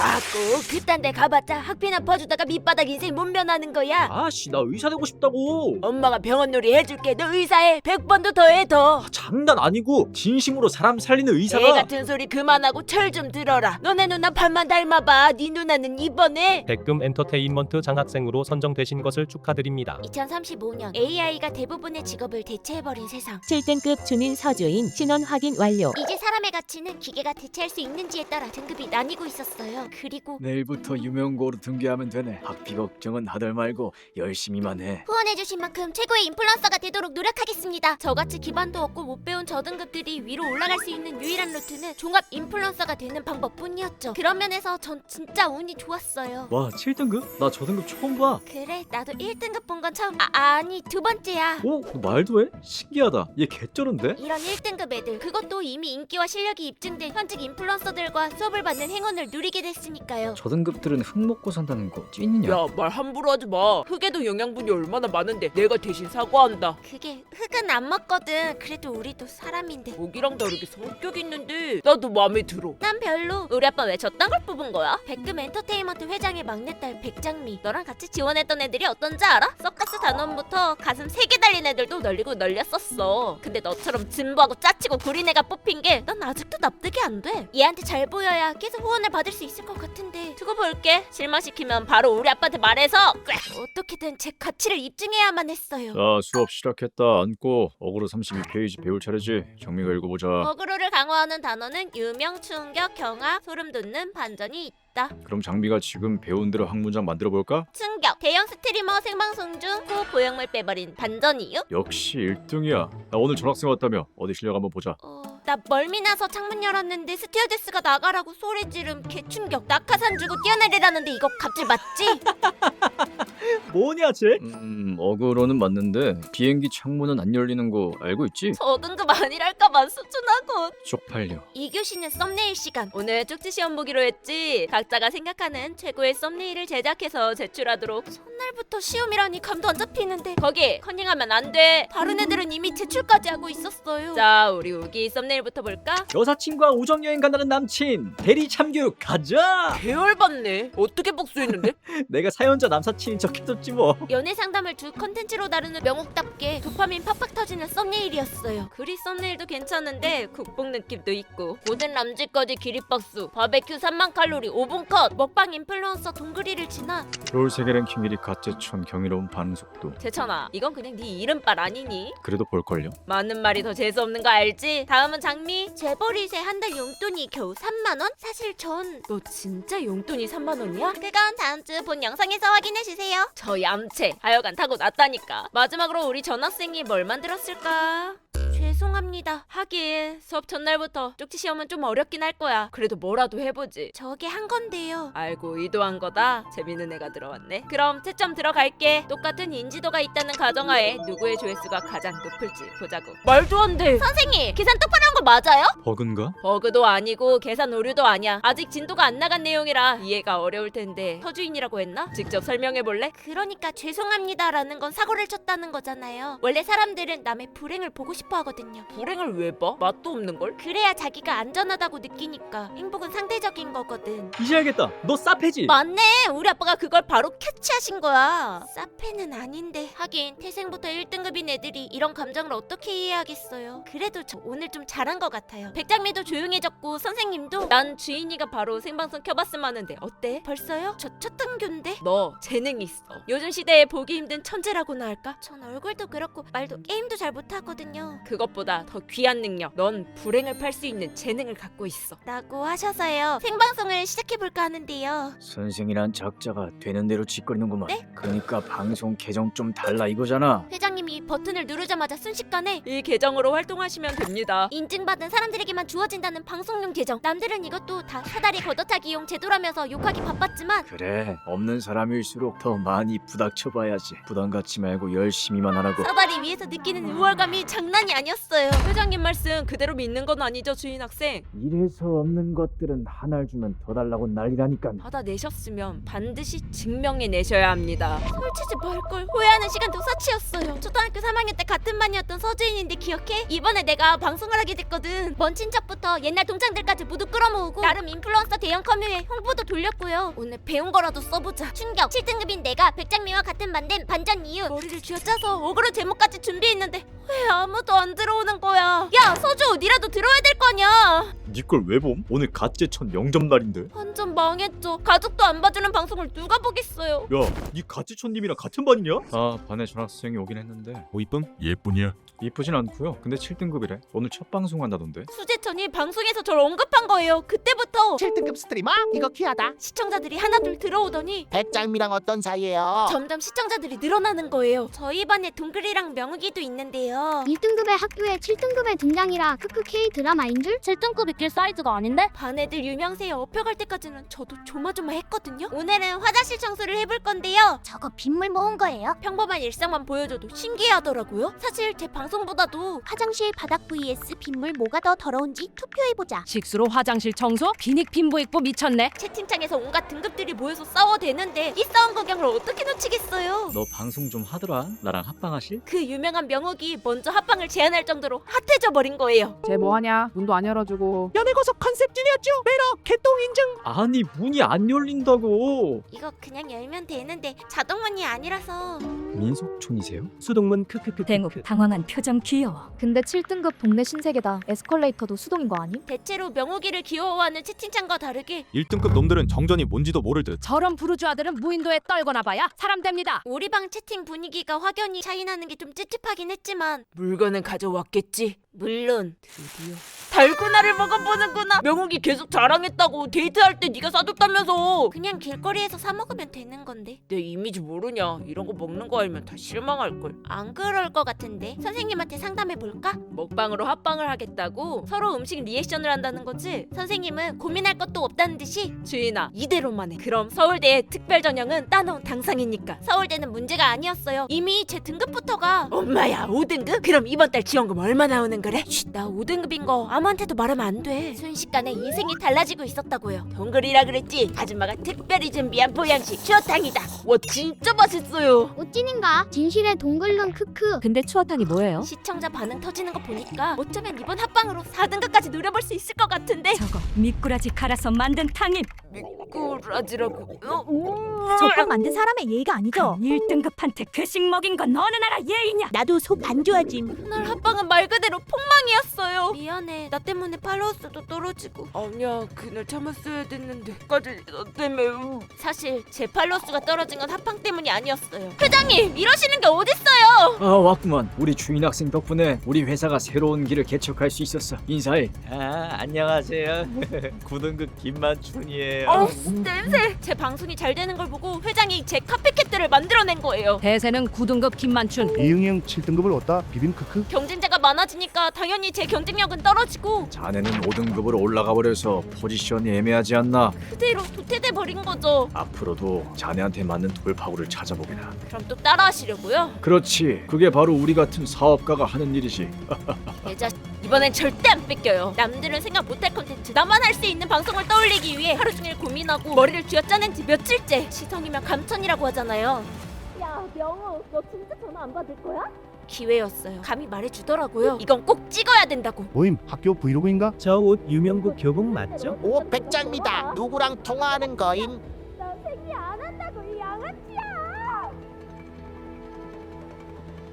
자꾸 그딴 데 가봤자 학비나 퍼주다가 밑바닥 인생 못 면하는 거야. 아씨 나 의사 되고 싶다고. 엄마가 병원놀이 해줄게. 너 의사해. 100번도 더 해 더. 아, 장난 아니고 진심으로 사람 살리는 애 의사가 같은 소리 그만하고 철 좀 들어라. 너네 누나 반만 닮아봐. 네 누나는 이번에. 백금 엔터테인먼트 장학생으로 선정되신 것을 축하드립니다. 2035년 AI가 대부분의 직업을 대체해버린 세상. 7등급 주민 서주인 신원 확인 완료. 이제 사람의 가치는 기계가 대체할 수 있는지에 따라 등급이 나뉘고 있었어요 그리고 내일부터 유명고로 등교하면 되네. 학비 걱정은 하들 말고 열심히만 해. 후원해주신 만큼 최고의 인플루언서가 되도록 노력하겠습니다. 저같이 기반도 없고 못 배운 저등급들이 위로 올라갈 수 있는 유일한 루트는 종합 인플루언서가 되는 방법뿐이었죠. 그런 면에서 전 진짜 운이 좋았어요. 와 7등급? 나 저 등급 처음 봐 그래, 나도 1등급 본 건 처음. 아, 아니 두 번째야. 오? 너 말도 해? 신기하다 얘 개쩌는데? 이런 1등급 애들 그것도 이미 인기와 실력이 입증된 현직 인플루언서들과 수업을 받는 행운을 누리게 됐 으니까요. 저등급들은 흙 먹고 산다는 거 찐이냐? 야 말 함부로 하지 마 흙에도 영양분이 얼마나 많은데 내가 대신 사과한다 그게 흙은 안 먹거든. 그래도 우리도 사람인데. 고기랑 다르게 성격 있는데 나도 마음에 들어 난 별로. 우리 아빠 왜 저딴 걸 뽑은 거야? 백금 엔터테인먼트 회장의 막내딸 백장미. 너랑 같이 지원했던 애들이 어떤지 알아? 서커스 단원부터 가슴 세 개 달린 애들도 널리고 널렸었어. 근데 너처럼 진부하고 짜치고 구린 애가 뽑힌 게 난 아직도 납득이 안 돼. 얘한테 잘 보여야 계속 후원을 받을 수 있을 것 같은데. 두고 볼게. 실망시키면 바로 우리 아빠한테 말해서 꽥! 어떻게든 제 가치를 입증해야만 했어요. 자 수업 시작했다. 앉고 어그로 32페이지 배울 차례지. 정미가 읽어보자. 어그로를 강화하는 단어는 유명, 충격, 경악, 소름 돋는, 반전이 있다. 그럼 장비가 지금 배운 대로 한 문장 만들어 볼까? 충격 대형 스트리머 생방송 중후 보형물 빼버린 반전 이유? 역시 1등이야. 나 오늘 전학생 왔다며. 어디 실력 한번 보자. 어... 나 멀미 나서 창문 열었는데 스튜어데스가 나가라고 소리 지름 개충격 낙하산 주고 뛰어내리라는데 이거 갑질 맞지? 뭐냐 쟤? 음 어그로는 맞는데 비행기 창문은 안 열리는 거 알고 있지? 저등급 아니랄까봐 수준하고 쪽팔려. 2교시는 썸네일 시간 오늘 쪽지 시험 보기로 했지 각자가 생각하는 최고의 썸네일을 제작해서 제출하도록 첫날부터 시험이라니 감도 안 잡히는데 거기 컨닝하면 안돼 다른 애들은 이미 제출까지 하고 있었어요 자 우리 우기 썸네일부터 볼까? 여사친과 우정여행 간다는 남친 대리 참교육 가자 계열받네 어떻게 복수했는데? 내가 사연자 남사친인 척 해줬지 뭐 연애 상담을 주 컨텐츠로 다루는 명옥답게 도파민 팍팍 터지는 썸네일이었어요. 그리 썸네일도 괜찮은데 국뽕 느낌도 있고 모든 람쥐까지 기립박수 바베큐 3만 칼로리 5분 컷 먹방 인플루언서 동그리를 지나 서울 세계 랭킹 1위 가재천 경이로운 반응 속도. 재천아 이건 그냥 네 이름빨 아니니? 그래도 볼걸요? 많은 말이 더 재수 없는 거 알지? 다음은 장미 재벌이세 한 달 용돈이 겨우 3만 원? 사실 전 너 진짜 용돈이 3만 원이야? 그건 다음 주 본 영상에서 확인해 주세요. 저 얌체 하여간 타고 났다니까. 마지막으로 우리 전학생이 뭘 만들었을까? 죄송합니다. 하긴 수업 전날부터 쪽지 시험은 좀 어렵긴 할 거야. 그래도 뭐라도 해보지. 저게 한 건데요. 알고 의도한 거다. 재밌는 애가 들어왔네. 그럼 채점 들어갈게. 똑같은 인지도가 있다는 가정하에 누구의 조회수가 가장 높을지 보자고. 말도 안 돼 선생님, 계산 똑바로 한 거 맞아요? 버그인가? 버그도 아니고 계산 오류도 아니야. 아직 진도가 안 나간 내용이라 이해가 어려울 텐데 서주인이라고 했나? 직접 설명해 볼래? 그러니까 죄송합니다라는 건 사고를 쳤다는 거잖아요. 원래 사람들은 남의 불행을 보고 싶어 하거든요. 불행을 왜 봐? 맛도 없는 걸? 그래야 자기가 안전하다고 느끼니까 행복은 상대적인 거거든. 이제 알겠다 너 싸패지? 맞네. 우리 아빠가 그걸 바로 캐치하신 거야. 사페는 아닌데. 하긴 태생부터 1등급인 애들이 이런 감정을 어떻게 이해하겠어요. 그래도 저 오늘 좀 잘한 것 같아요. 백장미도 조용해졌고 선생님도 난 주인이가 바로 생방송 켜봤음 하는데 어때? 벌써요? 저 첫 등교인데? 너 재능 있어. 요즘 시대에 보기 힘든 천재라고나 할까? 전 얼굴도 그렇고 말도 게임도 잘 못하거든요. 그것 보다 더 귀한 능력. 넌 불행을 팔 수 있는 재능을 갖고 있어. 라고 하셔서요. 생방송을 시작해볼까 하는데요. 선생이란 작자가 되는 대로 짓거리는구만. 네? 그러니까 방송 계정 좀 달라 이거잖아. 회장님이 버튼을 누르자마자 순식간에 이 계정으로 활동하시면 됩니다 인증받은 사람들에게만 주어진다는 방송용 계정 남들은 이것도 다 사다리 걷어차기용 제도라면서 욕하기 바빴지만 그래 없는 사람일수록 더 많이 부닥쳐봐야지. 부담 갖지 말고 열심히만 하라고. 사다리 위에서 느끼는 우월감이 장난이 아니었어요 모르겠어요. 회장님 말씀 그대로 믿는 건 아니죠 주인 학생 이래서 없는 것들은 하나를 주면 더 달라고 난리라니까. 받아내셨으면 반드시 증명해 내셔야 합니다 설치지 말걸 후회하는 시간 도 사치였어요. 초등학교 3학년 때 같은 반이었던 서주인인데 기억해? 이번에 내가 방송을 하게 됐거든. 먼 친척부터 옛날 동창들까지 모두 끌어모으고 나름 인플루언서 대형 커뮤에 홍보도 돌렸고요. 오늘 배운 거라도 써보자. 충격. 7등급인 내가 백장미와 같은 반된 반전 이유. 머리를 쥐어짜서 어그로 제목까지 준비했는데 왜 아무도 안 들어오 는 거야? 야 서주 니라도 들어야 될 거냐? 니걸 왜 봄? 오늘 가제천 영점 날인데. 완전 망했죠. 가족도 안 봐주는 방송을 누가 보겠어요. 야, 니 가제천님이랑 같은 반이냐? 아, 반에 전학생이 오긴 했는데 오 이쁨? 예쁘냐? 이쁘진 않고요. 근데 7등급이래. 오늘 첫 방송 한다던데. 수재천이 방송에서 저를 언급한 거예요. 그때부터 7등급 스트리머? 이거 귀하다. 시청자들이 하나둘 들어오더니 백장미랑 어떤 사이예요? 점점 시청자들이 늘어나는 거예요. 저희 반에 동글이랑 명욱이도 있는데요. 1등급의 학교에 7등급의 등장이라 크크 K 드라마인 줄? 7등급 있길 사이즈가 아닌데? 반 애들 유명세에 업혀갈 때까지는 저도 조마조마 했거든요. 오늘은 화장실 청소를 해볼 건데요. 저거 빗물 모은 거예요? 평범한 일상만 보여줘도 신기하더라고요. 사실 제 방송보다도 화장실 바닥 vs 빗물 뭐가 더 더러운지 투표해보자. 식수로 화장실 청소? 비닉 입고 미쳤네. 채팅창에서 온갖 등급들이 모여서 싸워대는데 이 싸움 구경을 어떻게 놓치겠어요? 너 방송 좀 하더라. 나랑 합방하실? 그 유명한 명욱이 먼저 합방을 제안할 정도로 핫해져 버린 거예요. 쟤 뭐하냐? 문도 안 열어주고. 연애고속 컨셉진이었죠? 매력 개똥 인증. 아니, 문이 안 열린다고. 이거 그냥 열면 되는데 자동문이 아니라서 민속촌이세요? 수동문 크크크 댕욱 당황한 표정 귀여워. 근데 7등급 동네 신세계다. 에스컬레이터도 수동인 거 아님? 대체로 명욱이를 귀여워하는 채팅창과 다르게 1등급 놈들은 정전이 뭔지도 모를 듯 저런 부르주아들은 무인도에 떨거나 봐야 사람 됩니다. 우리 방 채팅 분위기가 확연히 차이나는 게 좀 찝찝하긴 했지만 물건은 가져왔겠지 물론 드디어 달고나를 먹어보는구나. 명욱이 계속 자랑했다고 데이트할 때 네가 사줬다면서. 그냥 길거리에서 사 먹으면 되는 건데. 내 이미지 모르냐? 이런 거 먹는 거 알면 다 실망할 걸. 안 그럴 것 같은데. 선생님한테 상담해 볼까? 먹방으로 합방을 하겠다고 서로 음식 리액션을 한다는 거지? 선생님은 고민할 것도 없다는 듯이. 주인아 이대로만 해. 그럼 서울대의 특별 전형은 따놓은 당상이니까. 서울대는 문제가 아니었어요. 이미 제 등급부터가. 엄마야 5등급? 그럼 이번 달 지원금 얼마 나오는 거래? 쉿 나 5등급인 거 아무 한테도 말하면 안 돼 순식간에 인생이 달라지고 있었다고요 동글이라 그랬지 아줌마가 특별히 준비한 보양식 추어탕이다 와 진짜 맛있어요 오찐인가? 진실의 동글릉 크크. 근데 추어탕이 뭐예요? 시청자 반응 터지는 거 보니까 어쩌면 이번 합방으로 4등급까지 노려볼 수 있을 것 같은데 저거 미꾸라지 갈아서 만든 탕임. 꾸라지라고 어? 저빵 만든 사람의 예의가 아니죠? 1등급한테 괴식 먹인 건 어느 나라 예의냐? 나도 속 안 좋아짐. 그날 합방은 말 그대로 폭망이었어요 미안해 나 때문에 팔로워 수도 떨어지고 아니야 그날 참았어야 됐는데 까지 너 때문에 음. 사실 제 팔로워 수가 떨어진 건 합방 때문이 아니었어요 회장님 이러시는 게 어딨어요 아 왔구만. 우리 주인 학생 덕분에 우리 회사가 새로운 길을 개척할 수 있었어. 인사해. 아, 안녕하세요. 9등급 김만춘이에요. 어우 냄새. 제 방송이 잘 되는 걸 보고 회장이 제 카피캣들을 만들어낸 거예요. 대세는 9등급 김만춘. 이응이응 7등급을 얻다 비빔 크크. 경쟁자가 많아지니까 당연히 제 경쟁력은 떨어지고 자네는 5등급으로 올라가 버려서 포지션이 애매하지 않나? 그대로 도태돼 버린 거죠 앞으로도 자네한테 맞는 돌파구를 찾아보게나. 그럼 또 따라하시려고요? 그렇지. 그게 바로 우리 같은 사업가가 하는 일이지. 예자 이번엔 절대 안 뺏겨요 남들은 생각 못할 컨텐츠 나만 할 수 있는 방송을 떠올리기 위해 하루 종일 고민하고 머리를 쥐어짜낸 지 며칠째 시성이면 감천이라고 하잖아요 야 명호 너 진짜 안 받을 거야? 기회였어요 감히 말해주더라고요 이건 꼭 찍어야 된다고 모임 학교 브이로그인가? 저 옷 유명국 교복 맞죠? 오 백장미다. 누구랑 통화하는 거임?